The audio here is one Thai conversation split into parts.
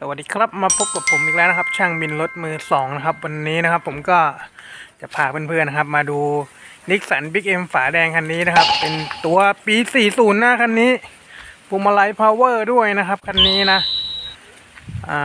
สวัสดีครับมาพบกับผมอีกแล้วนะครับ ช่างบินรถมือสองนะครับ วันนี้นะครับ ผมก็จะพาเพื่อนๆนะครับ มาดูนิกสันบิ๊กเอ็มฝาแดงคันนี้นะครับ เป็นตัวปี 40นะคันนี้พวงมาลัยพาวเวอร์ด้วยนะครับคันนี้นะอ่า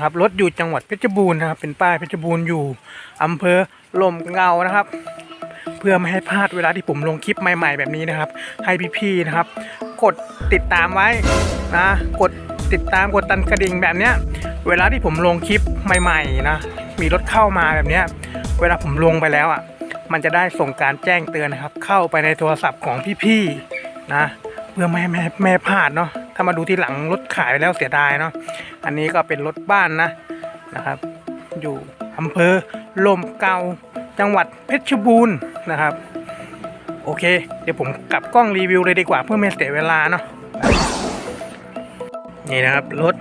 ครับรถอยู่จังหวัดเพชรบูรณ์นะครับ เป็นป้ายเพชรบูรณ์อยู่อำเภอลมเงานะครับ เพื่อไม่ให้พลาดเวลาที่ผมลงคลิปใหม่ ๆ แบบนี้นะครับ ให้พี่ๆนะครับ กดติดตามไว้นะกด ติดตามกดตันกระดิ่งแบบเนี้ย เวลาที่ผมลงคลิปใหม่ๆนะมีรถเข้ามาแบบเนี้ย เวลาผมลงไปแล้วอะ มันจะได้ส่งการแจ้งเตือนนะครับ เข้าไปในโทรศัพท์ของพี่ๆนะ เพื่อไม่ให้แม่แม่พลาดเนาะถ้ามาดูที่หลังรถขายไปแล้วเสียดายเนาะอันนี้ก็เป็นรถบ้านนะนะครับ อยู่อำเภอลมเกาจังหวัดเพชรบูรณ์นะครับ โอเค เดี๋ยวผมกลับกล้องรีวิวเลยดีกว่าเพื่อไม่เสียเวลาเนาะ นี่นะครับรถ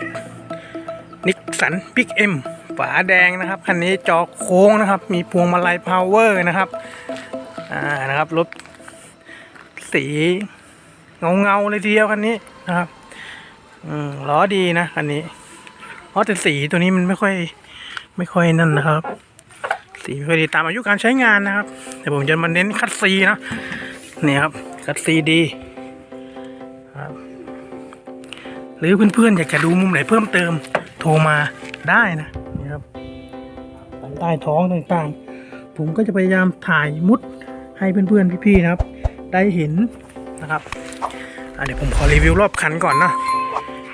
นิกสันพิกเอ็มฝาแดงนะครับคันนี้จอโค้งนะครับ มีพวงมาลัยพาวเวอร์นะครับอ่านะครับรถสีเงาเงาเลยทีเดียวคันนี้นะครับอืมล้อดีนะคันนี้เพราะแต่สีตัวนี้มันไม่ค่อยไม่ค่อยนั่นนะครับ สีไม่ค่อยดีตามอายุการใช้งานนะครับ แต่ผมจะมาเน้นคัดซีนะนี่ครับคัดซีดี รือเพื่อนๆอยากจะดูมุมไหนเพิ่มเติมโทรมาได้นะนี่ครับใต้ท้องต่างๆ ผมก็จะพยายามถ่ายมุดให้เพื่อนๆพี่ๆนะครับ ได้เห็นนะครับเดี๋ยวผมขอรีวิวรอบคันก่อนนะ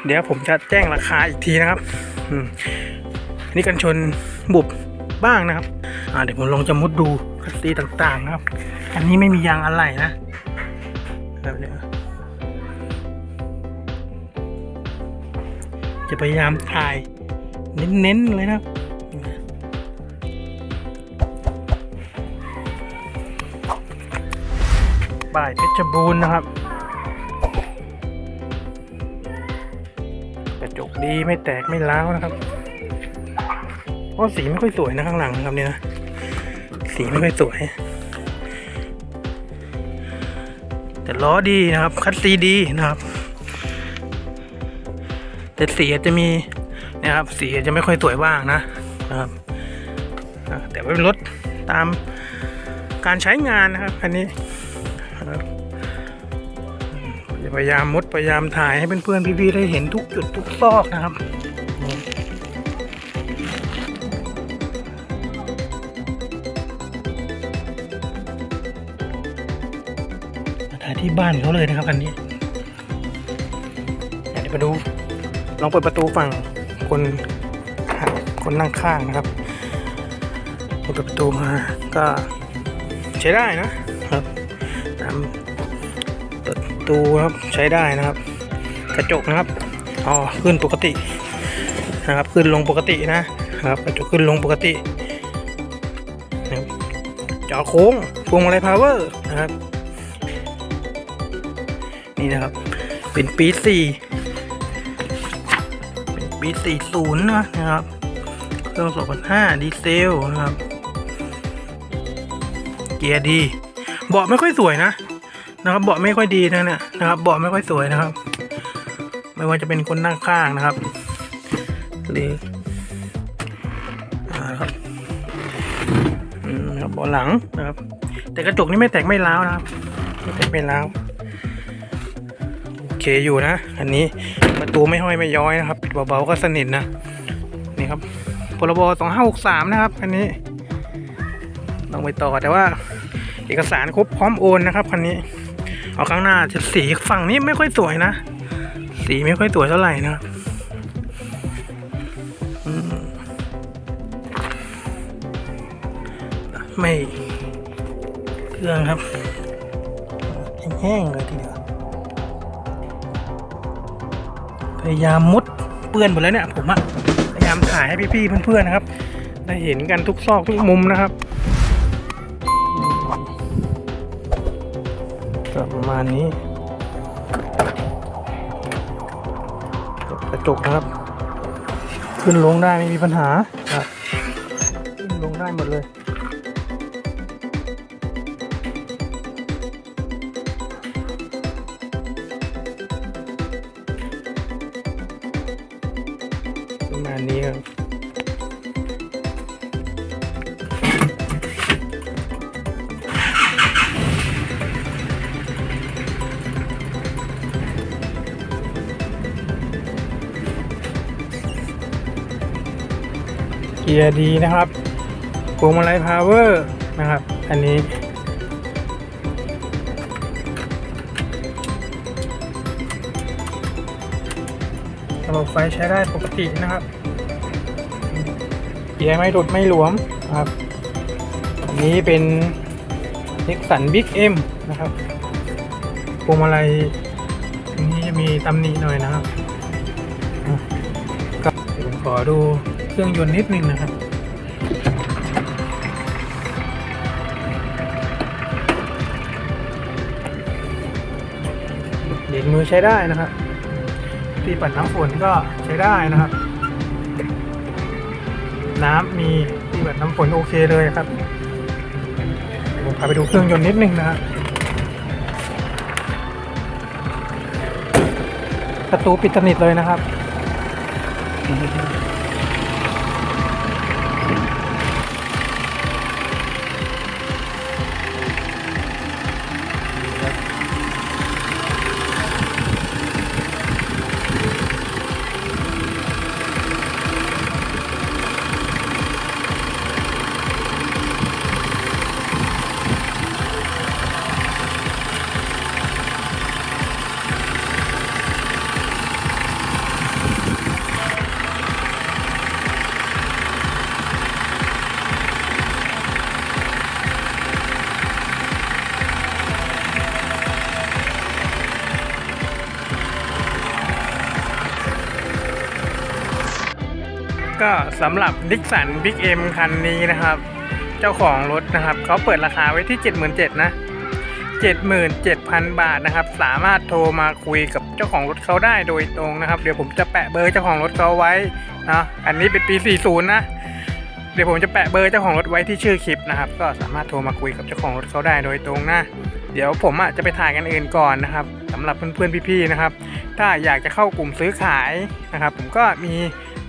เดี๋ยวผมจะแจ้งราคาอีกทีนะครับนี่กันชนบุบบ้างนะครับเดี๋ยวผมลองจะมุดดูคัสซีต่างๆนะครับ อันนี้ไม่มียางอะไหล่นะแบบเนี้ จะพยายามถ่ายเน้นๆเลยนะบ่ายเพชรบูรณ์นะครับ กระจกดีไม่แตกไม่ร้าวนะครับเพราะสีไม่ค่อยสวยนะข้างหลังนะครับเนี่ยนะสีไม่ค่อยสวย แต่ล้อดีนะครับ คัดซีดีนะครับ แต่สีจะมีนะครับสีจะไม่ค่อยสวยบ้างนะนะครับแต่ว่าเป็นรถตามการใช้งานนะครับคันนี้พยายามมุดพยายามถ่ายให้เพื่อนๆพี่ๆได้เห็นทุกจุดทุกซอกนะครับถ่ายที่บ้านเขาเลยนะครับคันนี้เดี๋ยวมาดู ลองเปิดประตูฝั่งคนคนนั่งข้างนะครับเปิดประตูมาก็ใช้ได้นะครับตามประตูนะครับใช้ได้นะครับ กระจกนะครับอ๋อขึ้นปกตินะครับ ขึ้นลงปกตินะครับกระจกขึ้นลงปกติจอโค้งพวงมาลัยพาวเวอร์นะครับ นี่นะครับ เป็นปีสี่ เป็นปีสี่ศูนย์นะครับ เครื่องสองพันห้าดีเซลนะครับ เกียร์ดี เบาะไม่ค่อยสวยนะ นะครับเบาะไม่ค่อยดีนะเนี่ยนะครับเบาะไม่ค่อยสวยนะครับ ไม่ว่าจะเป็นคนนั่งข้างนะครับหรืออ่าครับเบาะหลังนะครับ แต่กระจกนี่ไม่แตกไม่ร้าวนะครับ ไม่แตกไม่ร้าว เคอยู่นะ อันนี้ประตูไม่ห้อยไม่ย้อยนะครับ ปิดเบาๆก็สนิทนะ นี่ครับพรบสองห้าหกสามนะครับ อันนี้ต้องไปต่อแต่ว่า เอกสารครบพร้อมโอนนะครับคันนี้ เอาข้างหน้าจะสีฝั่งนี้ไม่ค่อยสวยนะ สีไม่ค่อยสวยเท่าไหร่นะไม่เครื่องครับแห้งเลยทีเดียว พยายามมุดเปื้อนหมดแล้วเนี่ยผมอะพยายามถ่ายให้พี่ๆเพื่อนๆนะครับ ได้เห็นกันทุกซอกทุกมุมนะครับประมาณนี้กระจกนะครับ ขึ้นลงได้ไม่มีปัญหาครับขึ้นลงได้หมดเลย กียร์ดีนะครับพวงมาลัยพาวเวอร์นะครับ อันนี้ ระบบไฟใช้ได้ปกตินะครับ เกียร์ไม่หลุดไม่หลวมนะครับ อันนี้เป็นนิกสันบิ๊กเอ็มนะครับพวงมาลัยนี้จะมีตำหนิหน่อยนะครับก็เดี๋ยวผมขอดู เครื่องยนต์นิดนึงนะครับเบรกมือใช้ได้นะครับ ที่ปัดน้ำฝนก็ใช้ได้นะครับ น้ำมีที่ปัดน้ำฝนโอเคเลยครับผมพาไปดูเครื่องยนต์นิดนึงนะครับประตูปิดสนิทเลยนะครับ ก็สำหรับดิกสันบิ๊กเอ็มคันนี้นะครับ เจ้าของรถนะครับเขาเปิดราคาไว้ที่ 77,000นะ 77,000 บาทนะครับ สามารถโทรมาคุยกับเจ้าของรถเขาได้โดยตรงนะครับ เดี๋ยวผมจะแปะเบอร์เจ้าของรถเขาไว้นะอันนี้เป็นปี 40 นะเดี๋ยวผมจะแปะเบอร์เจ้าของรถไว้ที่ชื่อคลิปนะครับ ก็สามารถโทรมาคุยกับเจ้าของรถเขาได้โดยตรงนะ เดี๋ยวผมอะจะไปถ่ายกันอื่นก่อนนะครับสำหรับเพื่อนๆพี่ๆนะครับ ถ้าอยากจะเข้ากลุ่มซื้อขายนะครับ ผมก็มี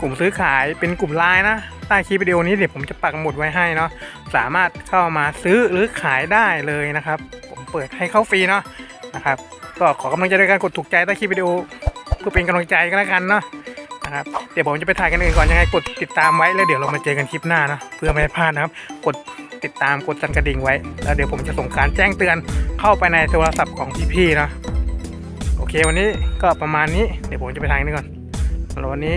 กลุ่มซื้อขายเป็นกลุ่มไลน์นะใต้คลิปวิดีโอนี้เดี๋ยวผมจะปักหมุดไว้ให้เนาะสามารถเข้ามาซื้อหรือขายได้เลยนะครับ ผมเปิดให้เข้าฟรีเนาะนะครับก็ขอกำลังใจด้วยการกดถูกใจใต้คลิปวิดีโอเพื่อเป็นกำลังใจก็แล้วกันเนาะนะครับเดี๋ยวผมจะไปถ่ายกันอื่นก่อนยังไงกดติดตามไว้แล้วเดี๋ยวเรามาเจอกันคลิปหน้านะเพื่อไม่ให้พลาดนะครับ กดติดตามกดสั่นกระดิ่งไว้ แล้วเดี๋ยวผมจะส่งการแจ้งเตือนเข้าไปในโทรศัพท์ของพี่ๆนะโอเควันนี้ก็ประมาณนี้เดี๋ยวผมจะไปทางนี้ก่อนแล้ววันนี้